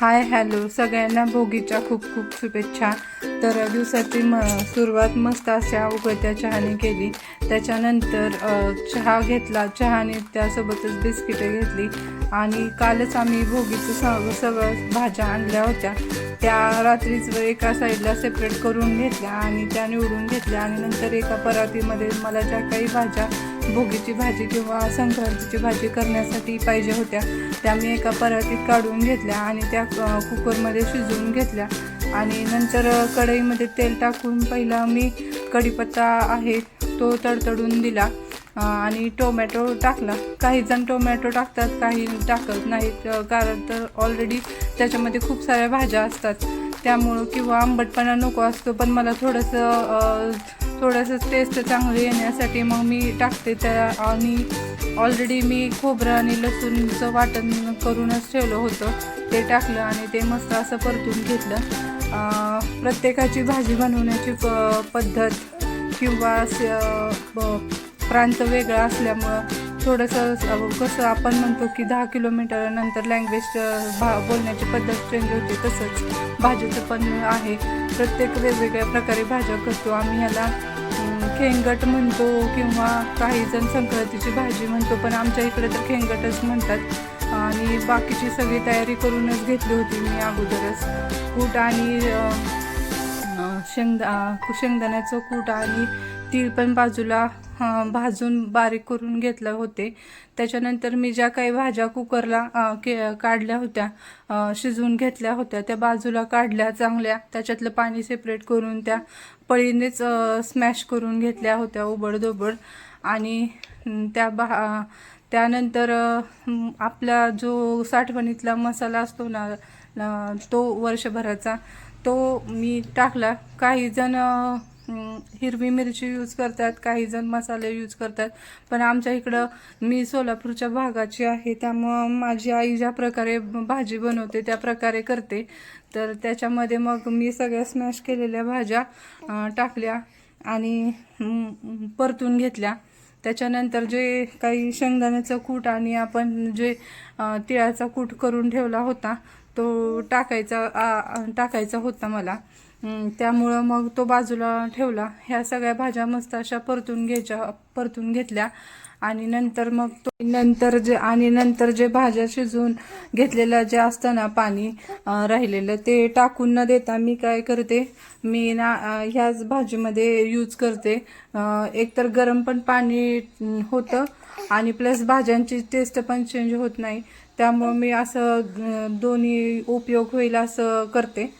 Hi hello. सगळ्यांना भोगीच्या खूप खूप शुभेच्छा. तर दिवसाची म सुरुवात मस्त अशा उकळत्या चहाने केली. त्याच्यानंतर चहा घेतला. चहाने त्यासोबतच बिस्किटं घेतली. आणि कालच आम्ही भोगीचं स सगळं भाज्या आणल्या होत्या. त्या रात्रीच एका साईडला सेपरेट करून घेतल्या आणि त्या निवडून घेतल्या. आणि नंतर एका परातीमध्ये मला ज्या काही भाज्या भोगीची भाजी किंवा संक्रांतीची भाजी करण्यासाठी पाहिजे होत्या. त्या मी एका परातीत काढून घेतल्या आणि त्या कुकरमध्ये शिजवून घेतल्या. आणि नंतर कढईमध्ये तेल टाकून पहिला मी कढीपत्ता आहे तो तडतडून दिला आणि टोमॅटो टाकला. काही जण टोमॅटो टाकतात काही टाकत नाहीत कारण तर ऑलरेडी त्याच्यामध्ये खूप साऱ्या भाज्या असतात. त्यामुळं किंवा आंबटपणा नको असतो पण मला थोडंसं थोडंसं टेस्ट चांगलं येण्यासाठी मग मी टाकते त्या आणि ऑलरेडी मी खोबरं आणि लसूणचं वाटण करूनच ठेवलं होतं. ते टाकलं आणि ते मस्त असं परतून घेतलं. प्रत्येकाची भाजी बनवण्याची प पद्धत किंवा प्रांत वेगळा असल्यामुळं थोडंसं कसं आपण म्हणतो की दहा किलोमीटर नंतर लँग्वेज भा बोलण्याची पद्धत चेंज होते तसंच. भाजीचं पण आहे. प्रत्येक वेगवेगळ्या प्रकारे भाज्या करतो. आम्ही ह्याला खेंगट म्हणतो किंवा काही जण संक्रांतीची भाजी म्हणतो पण आमच्या इकडे तर खेंगटच म्हणतात. आणि बाकीची सगळी तयारी करूनच घेतली होती मी अगोदरच. कूट आणि शेंगदा शेंगदाण्याचं कूट आणि तीळ पण बाजूला भाजून बारीक करून घेतलं होते. त्याच्यानंतर मी ज्या काही भाज्या कुकरला के काढल्या होत्या शिजवून घेतल्या होत्या त्या बाजूला काढल्या चांगल्या. त्याच्यातलं पाणी सेपरेट करून त्या पळीनेच स्मॅश करून घेतल्या होत्या उबडधोबड. आणि त्या बा त्यानंतर आपला जो साठवणीतला मसाला असतो ना तो वर्षभराचा तो मी टाकला. काही जण हिरवी मिरची यूज करतात काही जण मसाले यूज करतात. पण आमच्या इकडं मी सोलापूरच्या भागाची आहे त्यामुळं माझी आई ज्या प्रकारे भाजी बनवते त्या प्रकारे करते. तर त्याच्यामध्ये मग मी सगळ्या स्मॅश केलेल्या भाज्या टाकल्या आणि परतून घेतल्या. त्याच्यानंतर जे काही शेंगदाण्याचं कूट आणि आपण जे तिळाचा कूट करून ठेवला होता तो टाकायचा टाकायचा होता मला. त्यामुळं मग तो बाजूला ठेवला. ह्या सगळ्या भाज्या मस्त अशा परतून घ्यायच्या परतून घेतल्या. आणि नंतर मग तो नंतर जे आणि नंतर जे भाज्या शिजवून घेतलेलं जे असतं ना पाणी राहिलेलं ते टाकून न देता मी काय करते मी ना ह्याच भाजीमध्ये यूज करते. एकतर गरम पण पाणी होतं आणि प्लस भाज्यांची टेस्ट पण चेंज होत नाही. त्यामुळं मी असं दोन्ही उपयोग होईल असं करते.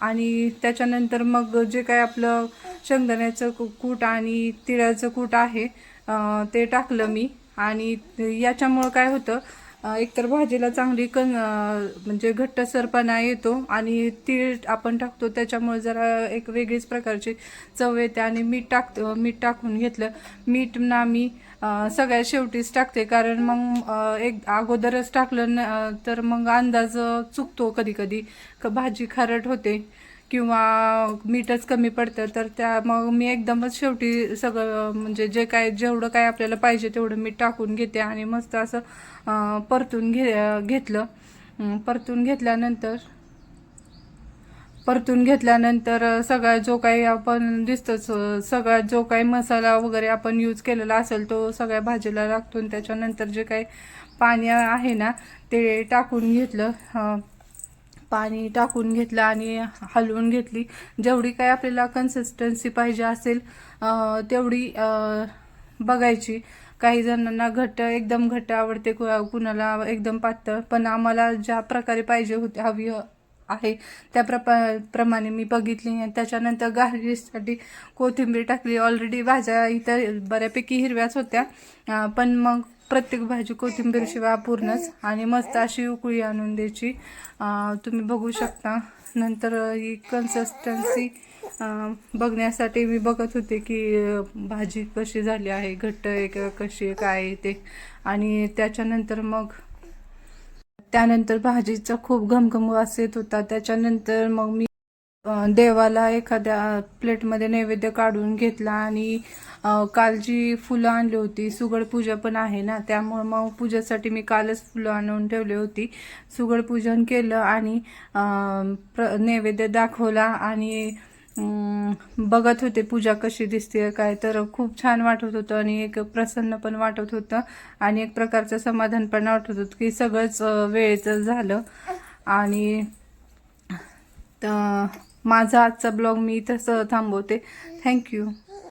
आणि त्याच्यानंतर मग जे काय आपलं शेंगदाण्याचं कू- कूट आणि तिळाचं कूट आहे ते टाकलं मी. आणि याच्यामुळं काय होतं एकतर भाजीला चांगली कन म्हणजे म्हणजे घट्टसरपणा येतो आणि तीळ आपण टाकतो. त्याच्यामुळे जरा एक वेगळीच प्रकारची चव येते आणि मीठ टाकतो मीठ टाकून घेतलं मीठ ना मी सगळ्या सगळ्यात शेवटीच टाकते. कारण मग एक अगोदरच टाकलं न तर मग अंदाज चुकतो कधी कधी भाजी खारट होते. किंवा मीठच कमी पडतं तर त्या मग मी एकदमच शेवटी सगळं म्हणजे जे काय जेवढं काय आपल्याला पाहिजे तेवढं मीठ टाकून घेते आणि मस्त असं परतून घे घेतलं. परतून घेतल्यानंतर परतून घेतल्यानंतर सगळा जो काही आपण दिसतोच सगळा जो काही मसाला वगैरे आपण यूज केलेला असेल तो सगळ्या भाजीला लागतो आणि त्याच्यानंतर जे काही पाणी आहे ना ते टाकून घेतलं. पाणी टाकून घेतलं आणि हलवून घेतली. जेवढी काही आपल्याला कन्सिस्टन्सी पाहिजे असेल तेवढी बघायची. काही जणांना घट्ट एकदम घट्ट आवडते कु- कुणाला एकदम पातळ. पण आम्हाला ज्या प्रकारे पाहिजे होती हवी आहे त्या प्रपा प्रमाणे मी बघितली. त्याच्यानंतर गार्लिशसाठी कोथिंबीर टाकली. ऑलरेडी भाज्या इथं बऱ्यापैकी हिरव्याच होत्या. पण मग प्रत्येक भाजी कोथिंबीरशिवाय पूर्णच आणि मस्त अशी उकळी आणून द्यायची. तुम्ही बघू शकता. नंतर ही कन्सिस्टन्सी बघण्यासाठी मी बघत होते की भाजी कशी झाली आहे घट्ट आहे का कशी आहे काय आहे ते. आणि त्याच्यानंतर मग त्यानंतर भाजीचा खूप घमघम वास येत होता. त्याच्यानंतर मग मी देवाला एखाद्या प्लेटमध्ये नैवेद्य काढून घेतला आणि काल जी फुलं आणली होती सुगड पूजा पण आहे ना त्यामुळं मग पूजेसाठी मी कालच फुलं आणून ठेवली होती. सुगड पूजन केलं आणि प्र नैवेद्य दाखवला आणि बघत होते पूजा कशी दिसते काय तर खूप छान वाटत होतं आणि एक प्रसन्न पण वाटत होतं. आणि एक प्रकारचं समाधान पण वाटत होतं की सगळंच वेळेचं झालं. आणि तर माझा आजचा ब्लॉग मी इथंच थांबवते. थँक्यू